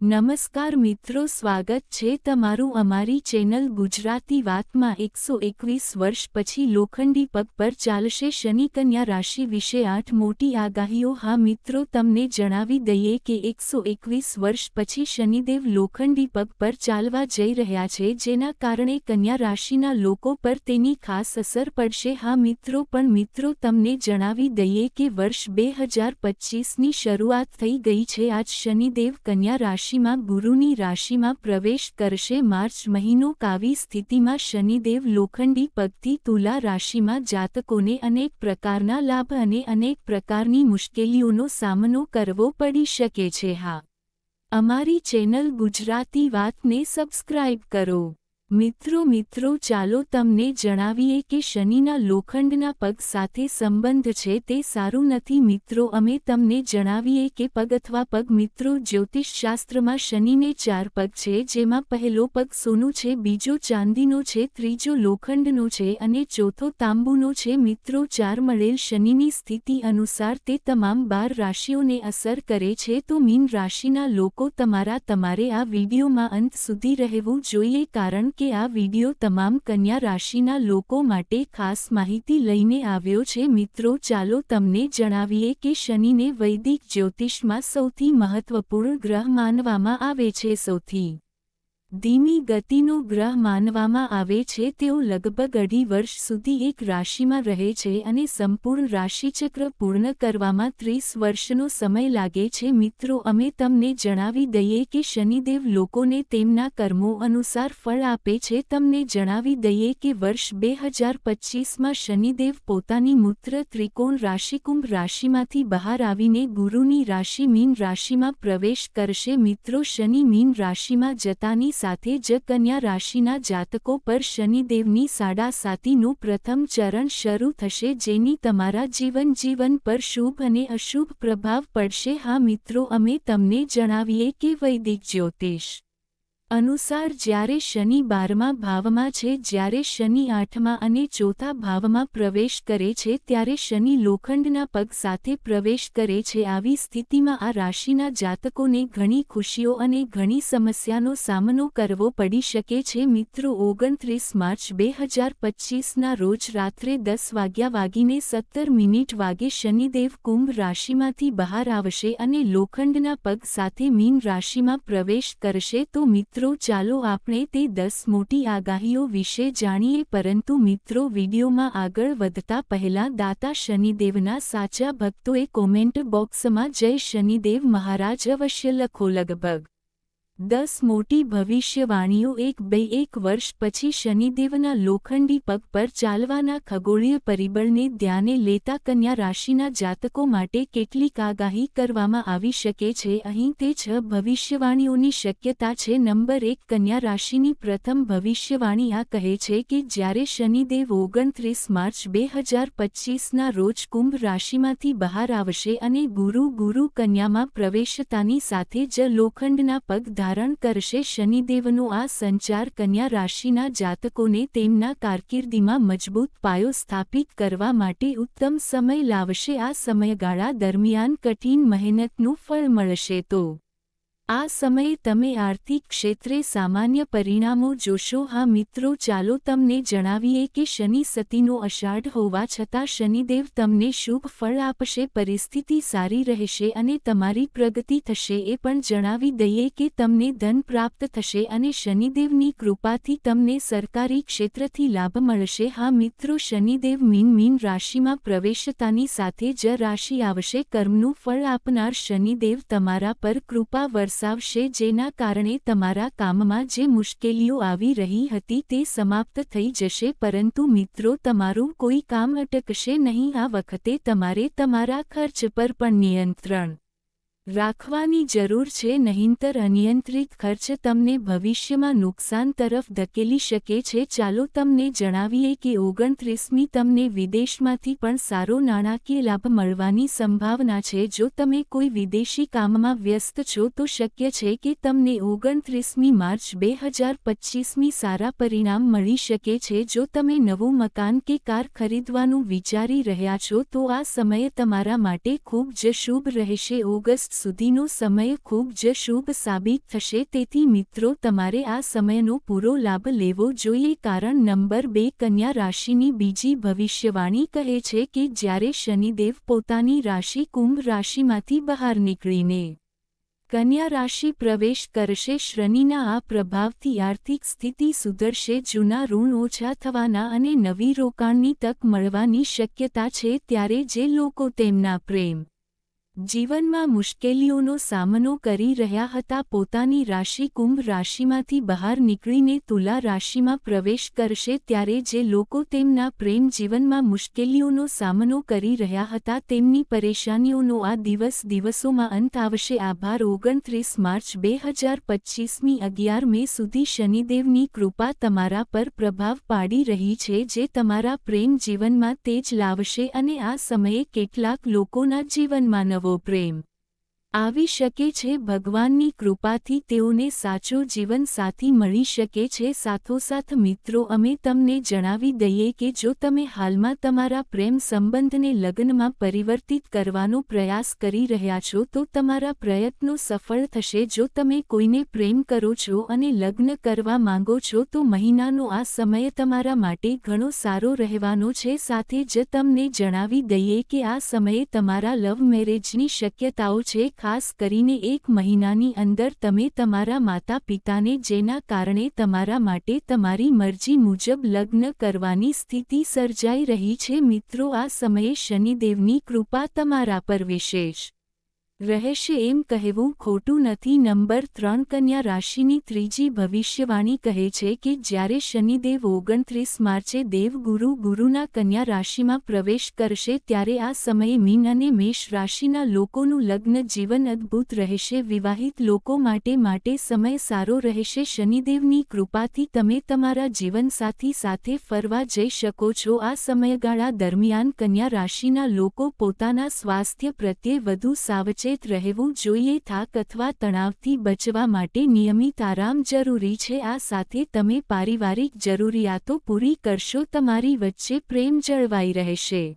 નમસ્કાર મિત્રો, સ્વાગત છે તમારું અમારી ચેનલ ગુજરાતી વાતમાં. એકસો એકવીસ વર્ષ પછી લોખંડી પગ પર ચાલશે શનિ કન્યા રાશિ વિશે આઠ મોટી આગાહીઓ. હા મિત્રો, તમને જણાવી દઈએ કે એકસો એકવીસ વર્ષ પછી શનિદેવ લોખંડી પગ પર ચાલવા જઈ રહ્યા છે, જેના કારણે કન્યા રાશિના લોકો પર તેની ખાસ અસર પડશે. હા મિત્રો, પણ મિત્રો, તમને જણાવી દઈએ કે વર્ષ બે હજાર પચીસની શરૂઆત થઈ ગઈ છે. આજ શનિદેવ કન્યા રાશિ રાશિમાં ગુરુની રાશિમાં પ્રવેશ કરશે. માર્ચ મહિનો કાવી સ્થિતિમાં શનિદેવ લોખંડી પગથી તુલા રાશિમાં જાતકોને અનેક પ્રકારના લાભ અને અનેક પ્રકારની મુશ્કેલીઓનો સામનો કરવો પડી શકે છે. હા. અમારી ચેનલ ગુજરાતી વાતને સબસ્ક્રાઇબ કરો. મિત્રો મિત્રો, ચાલો તમને જણાવીએ કે શનિના લોખંડના પગ સાથે સંબંધ છે તે સારું નથી. મિત્રો, અમે તમને જણાવીએ કે પગ અથવા પગ, મિત્રો, જ્યોતિષશાસ્ત્રમાં શનિને ચાર પગ છે, જેમાં પહેલો પગ સોનું છે, બીજો ચાંદીનો છે, ત્રીજો લોખંડનો છે અને ચોથો તાંબુનો છે. મિત્રો, ચાર મળેલ શનિની સ્થિતિ અનુસાર તે તમામ બાર રાશિઓને અસર કરે છે. તો મીન રાશિના લોકો તમારા, તમારે આ વિડીયોમાં અંત સુધી રહેવું જોઈએ, કારણ કે આ વિડિયો તમામ કન્યા રાશિના લોકો માટે ખાસ માહિતી લઈને આવ્યો છે. મિત્રો, ચાલો તમને જણાવીએ કે શનિને વૈદિક જ્યોતિષમાં સૌથી મહત્વપૂર્ણ ગ્રહ માનવામાં આવે છે. સૌથી ધીમી ગતિનો ગ્રહ માનવામાં આવે છે, તેઓ લગભગ અઢી વર્ષ સુધી એક રાશિમાં રહે છે અને સંપૂર્ણ રાશિચક્ર પૂર્ણ કરવામાં ત્રીસ વર્ષનો સમય લાગે છે. મિત્રો, અમે તમને જણાવી દઈએ કે શનિદેવ લોકોને તેમના કર્મો અનુસાર ફળ આપે છે. તમને જણાવી દઈએ કે વર્ષ બે હજાર પચીસમાં શનિદેવ પોતાની મૂત્ર ત્રિકોણ રાશિકુંભ રાશિમાંથી બહાર આવીને ગુરુની રાશિ મીન રાશિમાં પ્રવેશ કરશે. મિત્રો, શનિ મીન રાશિમાં જતાની સાથે જ કન્યા રાશિના જાતકો પર શનિદેવની સાડા સાતીનું પ્રથમ ચરણ શરૂ થશે જેની તમારા જીવન જીવન પર શુભ અને અશુભ પ્રભાવ પડશે. હા મિત્રો, અમે તમને જણાવીએ કે વૈદિક જ્યોતિષ અનુસાર જ્યારે શનિ બારમા ભાવમાં છે, જ્યારે શનિ આઠમા અને ચોથા ભાવમાં પ્રવેશ કરે છે, ત્યારે શનિ લોખંડના પગ સાથે પ્રવેશ કરે છે. આવી સ્થિતિમાં આ રાશિના જાતકોને ઘણી ખુશીઓ અને ઘણી સમસ્યાનો સામનો કરવો પડી શકે છે. મિત્રો, ઓગણત્રીસ માર્ચ બે હજાર પચીસના રોજ રાત્રે દસ વાગ્યા વાગીને સત્તર મિનિટ વાગે શનિદેવ કુંભ રાશિમાંથી બહાર આવશે અને લોખંડના પગ સાથે મીન રાશિમાં પ્રવેશ કરશે. તો મિત્રો મિત્રો, ચાલો આપણે તે દસ મોટી આગાહીઓ વિશે જાણીએ. પરંતુ મિત્રો, વિડીયોમાં આગળ વધતા પહેલાં દાતા શનિદેવના સાચા ભક્તોએ કોમેન્ટ બોક્સમાં જય શનિદેવ મહારાજ અવશ્ય લખો લગભગ. દસ મોટી ભવિષ્યવાણીઓ એક બે એક વર્ષ પછી શનિદેવના લોખંડી પગ પર ચાલવાના ખગોળીય પરિબળને ધ્યાને લેતા કન્યા રાશિના જાતકો માટે કેટલીક આગાહી કરવામાં આવી શકે છે. અહીં તે છ ભવિષ્યવાણીઓની શક્યતા છે. નંબર એક, કન્યા રાશિની પ્રથમ ભવિષ્યવાણી આ કહે છે કે જ્યારે શનિદેવ ઓગણત્રીસ માર્ચ બે હજાર પચીસના રોજ કુંભ રાશિમાંથી બહાર આવશે અને ગુરુ ગુરુ કન્યામાં પ્રવેશતાની સાથે જ લોખંડના પગ ધારણ કરશે શનિદેવનો આ સંચાર કન્યા રાશિના જાતકોને તેમના કારકિર્દીમાં મજબૂત પાયો સ્થાપિત કરવા માટે ઉત્તમ સમય લાવશે. આ સમયગાળા દરમિયાન કઠિન મહેનતનું ફળ મળશે તો આ સમયે તમે આર્થિક ક્ષેત્રે સામાન્ય પરિણામો જોશો. હા મિત્રો, ચાલો તમને જણાવીએ કે શનિ સતીનો અષાઢ હોવા છતાં શનિદેવ તમને શુભ ફળ આપશે, પરિસ્થિતિ સારી રહેશે અને તમારી પ્રગતિ થશે. એ પણ જણાવી દઈએ કે તમને ધન પ્રાપ્ત થશે અને શનિદેવની કૃપાથી તમને સરકારી ક્ષેત્રથી લાભ મળશે. હા મિત્રો, શનિદેવ મીન મીન રાશિમાં પ્રવેશતાની સાથે જ રાશિ આવશે. કર્મનું ફળ આપનાર શનિદેવ તમારા પર કૃપા વર્ષ વરસાવશે જેના કારણે તમારા કામમાં જે મુશ્કેલીઓ આવી રહી હતી તે સમાપ્ત થઈ જશે, પરંતુ મિત્રો, તમારું કોઈ કામ અટકશે નહીં. આ વખતે તમારે તમારા ખર્ચ પર પણ નિયંત્રણ રાખવાની જરૂર છે નહીંતર અનિયંત્રિત ખર્ચ તમને ભવિષ્યમાં નુકસાન તરફ ધકેલી શકે છે. ચાલો તમને જણાવીએ કે ઓગણત્રીસમી તમને વિદેશમાંથી પણ સારો નાણાકીય લાભ મળવાની સંભાવના છે. જો તમે કોઈ વિદેશી કામમાં વ્યસ્ત છો તો શક્ય છે કે તમને ઓગણત્રીસમી માર્ચ બે હજાર પચ્ચીસમી સારા પરિણામ મળી શકે છે. જો તમે નવું મકાન કે કાર ખરીદવાનું વિચારી રહ્યા છો તો આ સમય તમારા માટે ખૂબ જ શુભ રહેશે. ઓગસ્ટ સુધીનો સમય ખૂબ જ શુભ સાબિત થશે. તેથી મિત્રો, તમારે આ સમયનો પૂરો લાભ લેવો જોઈએ. કારણ નંબર બે, કન્યા રાશિની બીજી ભવિષ્યવાણી કહે છે કે જ્યારે શનિદેવ પોતાની રાશિ કુંભ રાશિમાંથી બહાર નીકળીને કન્યા રાશિ પ્રવેશ કરશે શ્રનિના આ પ્રભાવથી આર્થિક સ્થિતિ સુધરશે, જૂના ઋણ ઓછા થવાના અને નવી રોકાણની તક મળવાની શક્યતા છે. ત્યારે જે લોકો તેમના પ્રેમ જીવનમાં મુશ્કેલીઓનો સામનો કરી રહ્યા હતા પોતાની રાશિ કુંભ રાશિમાંથી બહાર નીકળીને તુલા રાશિમાં પ્રવેશ કરશે ત્યારે જે લોકો તેમના પ્રેમ જીવનમાં મુશ્કેલીઓનો સામનો કરી રહ્યા હતા તેમની પરેશાનીઓનો આ દિવસ દિવસોમાં અંત આવશે. આભાર. ઓગણત્રીસ માર્ચ બે હજાર પચ્ચીસમી અગિયાર મે સુધી શનિદેવની કૃપા તમારા પર પ્રભાવ પાડી રહી છે જે તમારા પ્રેમ જીવનમાં તેજ લાવશે અને આ સમયે કેટલાક લોકોના જીવનમાં નવો પ્રેમ. આવી શકે છે ભગવાનની કૃપાથી તેઓને સાચો જીવનસાથી મળી શકે છે. સાથોસાથ મિત્રો, અમે તમને જણાવી દઈએ કે જો તમે હાલમાં તમારા પ્રેમ સંબંધને લગ્નમાં પરિવર્તિત કરવાનો પ્રયાસ કરી રહ્યા છો, તો તમારા પ્રયત્નો સફળ થશે. જો તમે કોઈને પ્રેમ કરો છો અને લગ્ન કરવા માંગો છો, તો મહિનાનો આ સમય તમારા માટે ઘણો સારો રહેવાનો છે. સાથે જ તમને જણાવી દઈએ કે આ સમયે તમારા લવ મેરેજની શક્યતાઓ છે. ખાસ કરીને એક મહિનાની અંદર તમે તમારા માતા પિતાને જેના કારણે તમારા માટે તમારી મરજી મુજબ લગ્ન કરવાની સ્થિતિ સર્જાઈ રહી છે, મિત્રો, આ સમયે શનિદેવની કૃપા તમારા પર વિશેષ. રહેશે એમ કહેવું ખોટું નથી. નંબર ત્રણ, કન્યા રાશિની ત્રીજી ભવિષ્યવાણી કહે છે કે જ્યારે શનિદેવ ઓગણત્રીસ માર્ચે દેવગુરુ ગુરુના કન્યા રાશિમાં પ્રવેશ કરશે ત્યારે આ સમયે મીન અને મેષ રાશિના લોકોનું લગ્ન જીવન અદ્ભુત રહેશે. વિવાહિત લોકો માટે માટે સમય સારો રહેશે. શનિદેવની કૃપાથી તમે તમારા જીવનસાથી સાથે ફરવા જઈ શકો છો. આ સમયગાળા દરમિયાન કન્યા રાશિના લોકો પોતાના સ્વાસ્થ્ય પ્રત્યે વધુ સાવચેત સચેત રહેવું જોઈએ. થાક અથવા તણાવથી બચવા માટે નિયમિત આરામ જરૂરી છે. આ સાથે તમે પારિવારિક જરૂરિયાતો પૂરી કરશો. તમારી વચ્ચે પ્રેમ જળવાઈ રહેશે.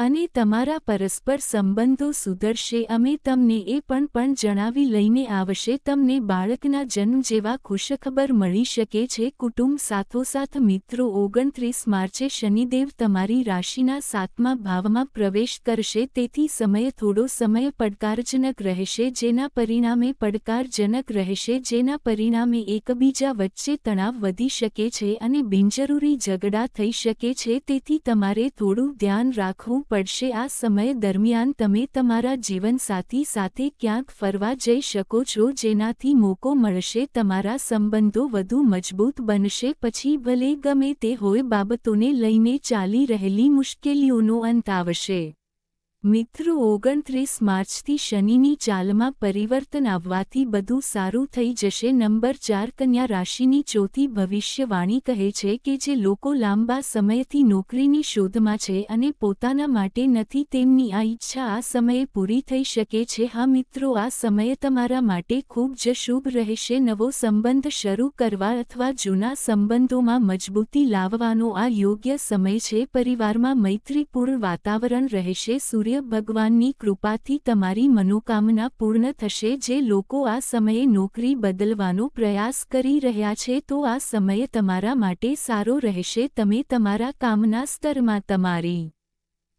અને તમારા પરસ્પર સંબંધો સુધરશે. અમે તમને એ પણ પણ જણાવી લઈને આવશે, તમને બાળકના જન્મ જેવા ખુશખબર મળી શકે છે. કુટુંબ સાથોસાથ મિત્રો, ઓગણત્રીસ માર્ચે શનિદેવ તમારી રાશિના સાતમા ભાવમાં પ્રવેશ કરશે. તેથી સમય થોડો સમય પડકારજનક રહેશે, જેના પરિણામે પડકારજનક રહેશે, જેના પરિણામે એકબીજા વચ્ચે તણાવ વધી શકે છે અને બિનજરૂરી ઝઘડા થઈ શકે છે. તેથી તમારે થોડું ધ્યાન રાખવું પડશે આ સમય દરમિયાન તમે તમારા જીવનસાથી સાથે ક્યાંક ફરવા જઈ શકો છો જેનાથી મોકો મળશે, તમારા સંબંધો વધુ મજબૂત બનશે, પછી ભલે ગમે તે હોય બાબતોને લઈને ચાલી રહેલી મુશ્કેલીઓનો અંત આવશે. મિત્રો, ઓગણત્રીસ માર્ચથી શનિની ચાલમાં પરિવર્તન આવવાથી બધું સારું થઈ જશે. નંબર ચાર, કન્યા રાશિની ચોથી ભવિષ્યવાણી કહે છે કે જે લોકો લાંબા સમયથી નોકરીની શોધમાં છે અને પોતાના માટે નથી, તેમની આ ઈચ્છા આ સમયે પૂરી થઈ શકે છે. હા મિત્રો, આ સમયે તમારા માટે ખૂબ જ શુભ રહેશે. નવો સંબંધ શરૂ કરવા અથવા જૂના સંબંધોમાં મજબૂતી લાવવાનો આ યોગ્ય સમય છે. પરિવારમાં મૈત્રીપૂર્ણ વાતાવરણ રહેશે. સૂર્ય સૂર્ય ભગવાનની કૃપાથી તમારી મનોકામના પૂર્ણ થશે. જે લોકો આ સમયે નોકરી બદલવાનો પ્રયાસ કરી રહ્યા છે, તો આ સમય તમારા માટે સારો રહેશે. તમે તમારા કામના સ્તરમાં તમારી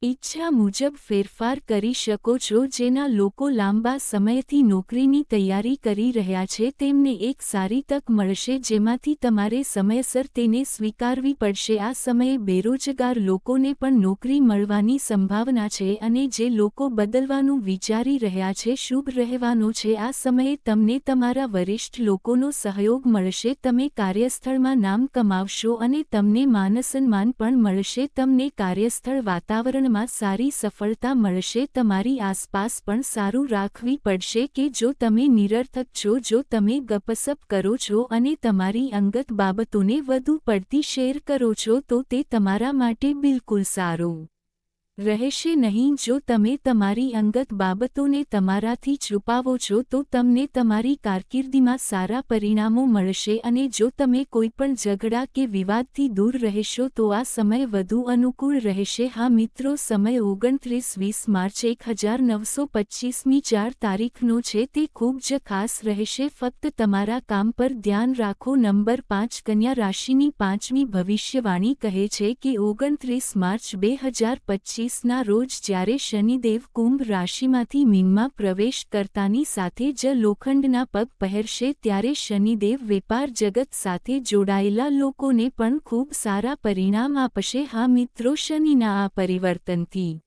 ઈચ્છા મુજબ ફેરફાર કરી શકો છો જેના લોકો લાંબા સમયથી નોકરીની તૈયારી કરી રહ્યા છે, તેમને એક સારી તક મળશે જેમાંથી તમારે સમયસર તેને સ્વીકારવી પડશે. આ સમયે બેરોજગાર લોકોને પણ નોકરી મળવાની સંભાવના છે અને જે લોકો બદલવાનું વિચારી રહ્યા છે, શુભ રહેવાનો છે. આ સમયે તમને તમારા વરિષ્ઠ લોકોનો સહયોગ મળશે, તમે કાર્યસ્થળમાં નામ કમાવશો અને તમને માનસન્માન પણ મળશે. તમને કાર્યસ્થળ વાતાવરણ કાર્યમાં સારી સફળતા મળશે, તમારી આસપાસ પણ સારું રાખવી પડશે કે જો તમે નિરર્થક છો, જો તમે ગપસપ કરો છો અને તમારી અંગત બાબતોને વધુ પડતી શેર કરો છો, તો તે તમારા માટે બિલકુલ સારું. રહેશે નહીં જો તમે તમારી અંગત બાબતોને તમારાથી છુપાવો છો તો તમને તમારી કારકિર્દીમાં સારા પરિણામો મળશે અને જો તમે કોઈપણ ઝઘડા કે વિવાદથી દૂર રહેશો તો આ સમય વધુ અનુકૂળ રહેશે. હા મિત્રો, સમય ઓગણત્રીસ વીસ માર્ચ એક હજાર નવસો પચ્ચીસમી ચાર તારીખનો છે. તે ખૂબ જ ખાસ રહેશે. ફક્ત તમારા કામ પર ધ્યાન રાખો. નંબર પાંચ કન્યા રાશિની પાંચમી ભવિષ્યવાણી કહે છે કે ઓગણત્રીસ માર્ચ બે હજાર પચ્ચીસ ના રોજ જ્યારે શનિદેવ કુંભ રાશિમાંથી મીનમાં પ્રવેશ કરતાની સાથે જ લોખંડના પગ પહેરશે ત્યારે શનિદેવ વેપાર જગત સાથે જોડાયેલા લોકોને પણ ખૂબ સારા પરિણામ આપશે. હા મિત્રો, શનિના આ પરિવર્તનથી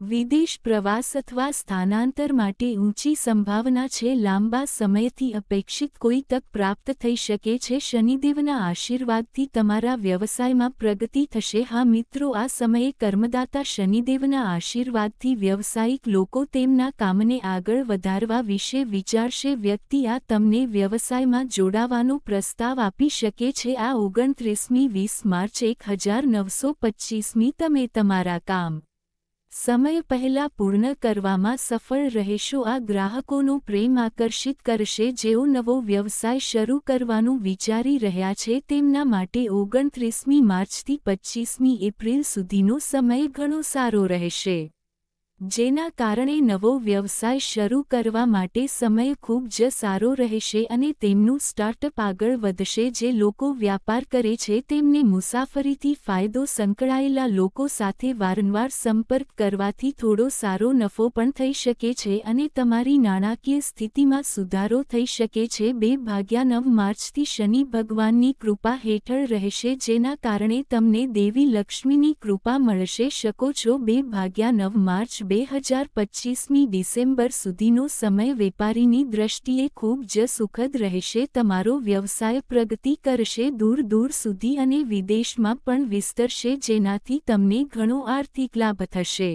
વિદેશ પ્રવાસ અથવા સ્થાનાંતર માટે ઊંચી સંભાવના છે. લાંબા સમયથી અપેક્ષિત કોઈ તક પ્રાપ્ત થઈ શકે છે. શનિદેવના આશીર્વાદથી તમારા વ્યવસાયમાં પ્રગતિ થશે. હા, મિત્રો, આ સમયે કર્મદાતા શનિદેવના આશીર્વાદથી વ્યવસાયિક લોકો તેમના કામને આગળ વધારવા વિશે વિચારશે. વ્યક્તિ આ તમને વ્યવસાયમાં જોડાવાનો પ્રસ્તાવ આપી શકે છે. આ ઓગણત્રીસમી વીસ માર્ચ, એક હજાર નવસો પચ્ચીસમી તમે તમારા કામ સમય પહેલા પૂર્ણ કરવામાં સફળ રહેશો. આ ગ્રાહકોનો પ્રેમ આકર્ષિત કરશે. જેઓ નવો વ્યવસાય શરૂ કરવાનું વિચારી રહ્યા છે, તેમના માટે ઓગણત્રીસમી માર્ચથી પચ્ચીસમી એપ્રિલ સુધીનો સમય ઘણો સારો રહેશે. જેના કારણે નવો વ્યવસાય શરૂ કરવા માટે સમય ખૂબ જ સારો રહેશે અને તેમનું સ્ટાર્ટઅપ આગળ વધશે. જે લોકો વ્યાપાર કરે છે, તેમને મુસાફરીથી ફાયદો સંકળાયેલા લોકો સાથે વારંવાર સંપર્ક કરવાથી થોડો સારો નફો પણ થઈ શકે છે અને તમારી નાણાકીય સ્થિતિમાં સુધારો થઈ શકે છે. બે ભાગ્યા નવ માર્ચથી શનિ ભગવાનની કૃપા હેઠળ રહેશે, જેના કારણે તમને દેવી લક્ષ્મીની કૃપા મળશે. શકો છો, બે ભાગ્યા નવ માર્ચ બે હજાર પચ્ચીસમી ડિસેમ્બર સુધીનો સમય વેપારીની દ્રષ્ટિએ ખૂબ જ સુખદ રહેશે. તમારો વ્યવસાય પ્રગતિ કરશે, દૂર દૂર સુધી અને વિદેશમાં પણ વિસ્તરશે, જેનાથી તમને ઘણો આર્થિક લાભ થશે.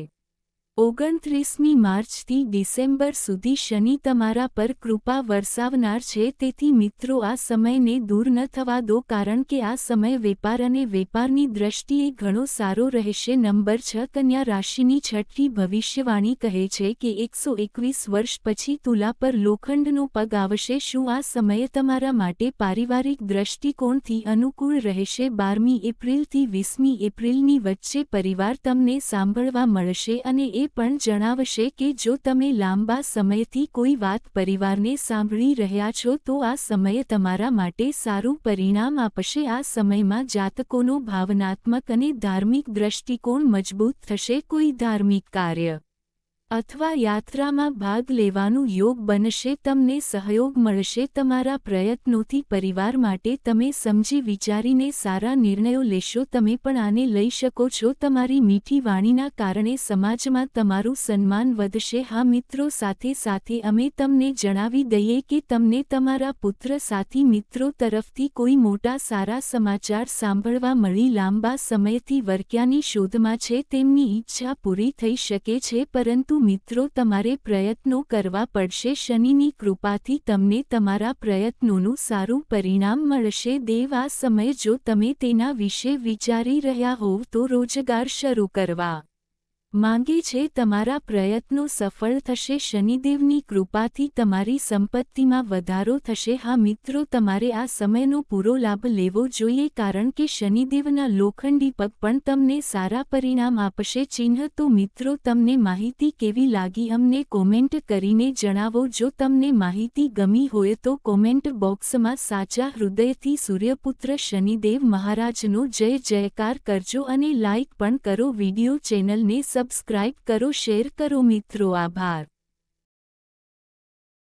ઓગણત્રીસમી માર્ચથી ડિસેમ્બર સુધી શનિ તમારા પર કૃપા વરસાવનાર છે, તેથી મિત્રો આ સમયને દૂર ન થવા દો, કારણ કે આ સમય વેપાર અને વેપારની દ્રષ્ટિએ ઘણો સારો રહેશે. નંબર છ, કન્યા રાશિની છઠ્ઠી ભવિષ્યવાણી કહે છે કે એકસો એકવીસ વર્ષ પછી તુલા પર લોખંડનો પગ આવશે. શું આ સમયે તમારા માટે પારિવારિક દ્રષ્ટિકોણથી અનુકૂળ રહેશે? બારમી એપ્રિલથી વીસમી એપ્રિલની વચ્ચે પરિવાર તમને સાંભળવા મળશે અને એ પણ જણાવશે કે જો તમે લાંબા સમયથી કોઈ વાત પરિવારને સાંભળી રહ્યા છો, તો આ સમય તમારા માટે સારું પરિણામ આપશે. આ સમયમાં જાતકોનો ભાવનાત્મક અને ધાર્મિક દ્રષ્ટિકોણ મજબૂત થશે. કોઈ ધાર્મિક કાર્ય અથવા યાત્રામાં ભાગ લેવાનું યોગ બનશે, તમને સહયોગ મળશે. તમારા પ્રયત્નોથી પરિવાર માટે તમે સમજી વિચારીને સારા નિર્ણયો લેશો. તમે પણ આને લઈ શકો છો. તમારી મીઠી વાણીના કારણે સમાજમાં તમારું સન્માન વધશે. હા, મિત્રો, સાથે સાથે અમે તમને જણાવી દઈએ કે તમને તમારા પુત્ર, સાથી, મિત્રો તરફથી કોઈ મોટા સારા સમાચાર સાંભળવા મળી લાંબા સમયથી વર્ક્યાની શોધમાં છે. તેમની ઈચ્છા પૂરી થઈ શકે છે, પરંતુ પરંતુ મિત્રો તમારે પ્રયત્નો કરવા પડશે. શનિની કૃપાથી તમને તમારા પ્રયત્નોનું સારું પરિણામ મળશે. દેવ, આ સમય જો તમે તેના વિશે વિચારી રહ્યા હોવ તો રોજગાર શરૂ કરવા. માંગે છે તમારા પ્રયત્નો સફળ થશે, શનિદેવની કૃપાથી તમારી સંપત્તિમાં વધારો થશે. હા, મિત્રો, તમારે આ સમયનો પૂરો લાભ લેવો જોઈએ કારણ કે શનિદેવના લોખંડી પગ પણ તમને સારા પરિણામ આપશે. ચિહ્ન, તો મિત્રો, તમને માહિતી કેવી લાગી અમને કોમેન્ટ કરીને જણાવો. જો તમને માહિતી ગમી હોય તો કોમેન્ટ બોક્સમાં સાચા હૃદયથી સૂર્યપુત્ર શનિદેવ મહારાજનો જય જયકાર કરજો અને લાઇક પણ કરો. વિડિયો ચેનલને સબ સબસ્ક્રાઇબ કરો શેર કરો મિત્રો. આભાર.